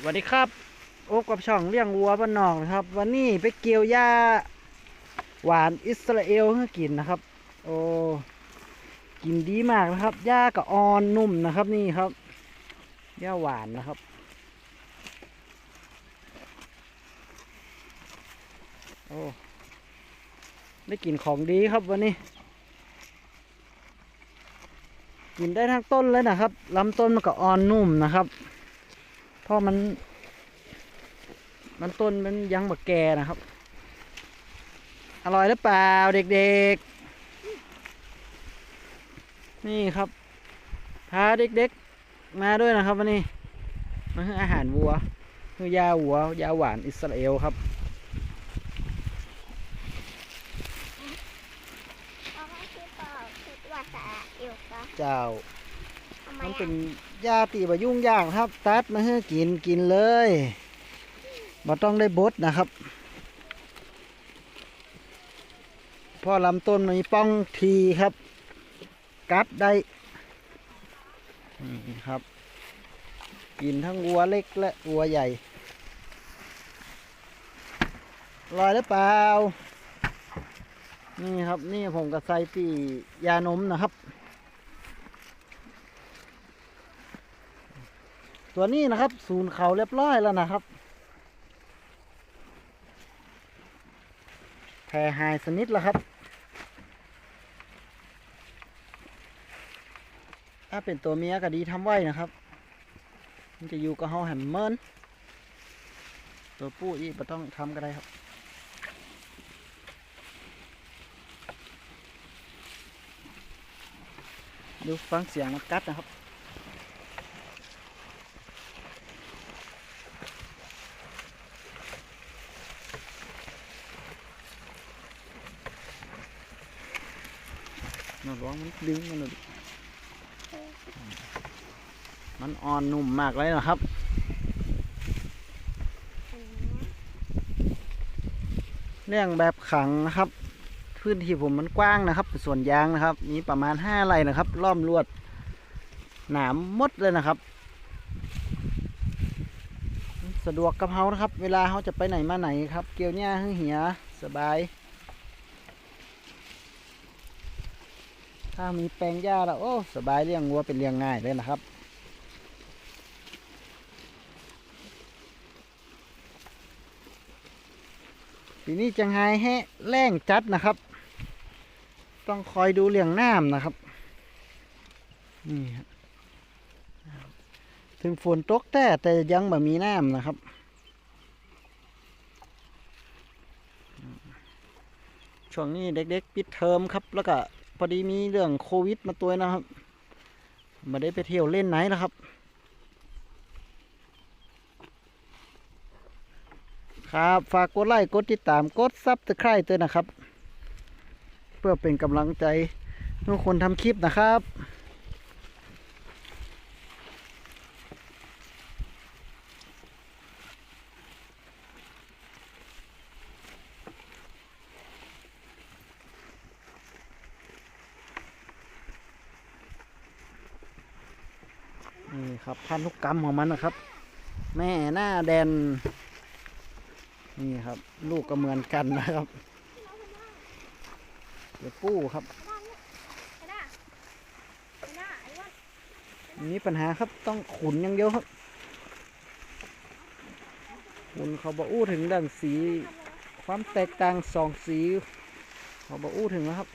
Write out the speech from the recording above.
สวัสดีครับโอ๊กกับช่องเลี้ยงวัวบ้านนอกนะครับ วันนี้ไปเกี่ยวหญ้าหวานอิสราเอลให้กินนะครับ โอ้กินดีมากนะครับหญ้ากับออนนุ่มนะครับนี่ครับหญ้าหวานนะครับ โอ้ได้กินของดีครับวันนี้ กินได้ทั้งต้นเลยนะครับลำต้นมันก็อ่อนนุ่มนะครับ เพราะมัน มันต้นมันยังบักแก่นะครับ อร่อยหรือเปล่าเด็กๆ นี่ครับพาเด็กๆ มาด้วยนะครับวันนี้มาให้อาหารวัว คือยาวัวยาหวานอิสราเอลครับเพราะว่าที่บอกคิดว่าสะอาดอยู่ก็เจ้าทำไมันเป็นยาตีบยุ่งยากครับ ตัดมาให้กินกินเลยบ่ต้องได้บดนะครับพอลำต้นมันมีป้องทีครับ กัดได้นี่ครับ กินทั้งวัวเล็กและวัวใหญ่ลอยหรือเปล่า นี่ครับ นี่ผมกับใส่ปียานมนะครับ ตัวนี้นะครับ ศูนย์เขาเรียบร้อยแล้วนะครับแพรหายสนิทแล้วครับ ถ้าเป็นตัวเมียก็ดีทำไว้นะครับ มันจะอยู่กับเฮาแหมเมินตัวผู้อีกต้องทำก็ได้ครับดูฟังเสียงมันกัดนะครับ นร้องมันดึงมันมันอ่อนนุ่มมากเลยนะครับเลี้ยงแบบขังนะครับ พื้นที่ผมมันกว้างนะครับเป็นสวนยางนะครับ มีประมาณห้าไร่นะครับล้อมรวด หนามมดเลยนะครับ สะดวกกับเฮานะครับ เวลาเขาจะไปไหนมาไหนครับ เกี่ยวเนี่ยให้เหียสบาย ถ้ามีแปลงหญ้าแล้วโอ้สบายเลี้ยงวัวเป็นเลี้ยงง่ายเลยนะครับปีนี้จังไห้แห้แรงจัดนะครับ ต้องคอยดูเลี้ยงน้ำนะครับนี่ครับถึงฝนตกแต่แต่ยังแบบมีน้ำนะครับช่วงนี้เด็กๆ ปิดเทอมครับ แล้วก็ พอดีมีเรื่องโควิดมาตัวนะครับมาได้ไปเที่ยวเล่นไหนนะครับ ครับ ฝากกดไลค์กดติดตามกดซับสไครต์ด้วยนะครับ เพื่อเป็นกำลังใจทุกคนทำคลิปนะครับ ครับ พันธุกรรมของมันนะครับ แม่หน้าแดน นี่ครับ ลูกก็เหมือนกันนะครับเดี๋ยวปู้ครับน้าไอ้หน้าไอ้วันมีปัญหาครับต้องขุนอย่างเดียวครับ ขุนเขาบอกอู้ถึงเรื่งสี ความแตกต่างสองสี เขาบอกอู้ถึงแล้วครับ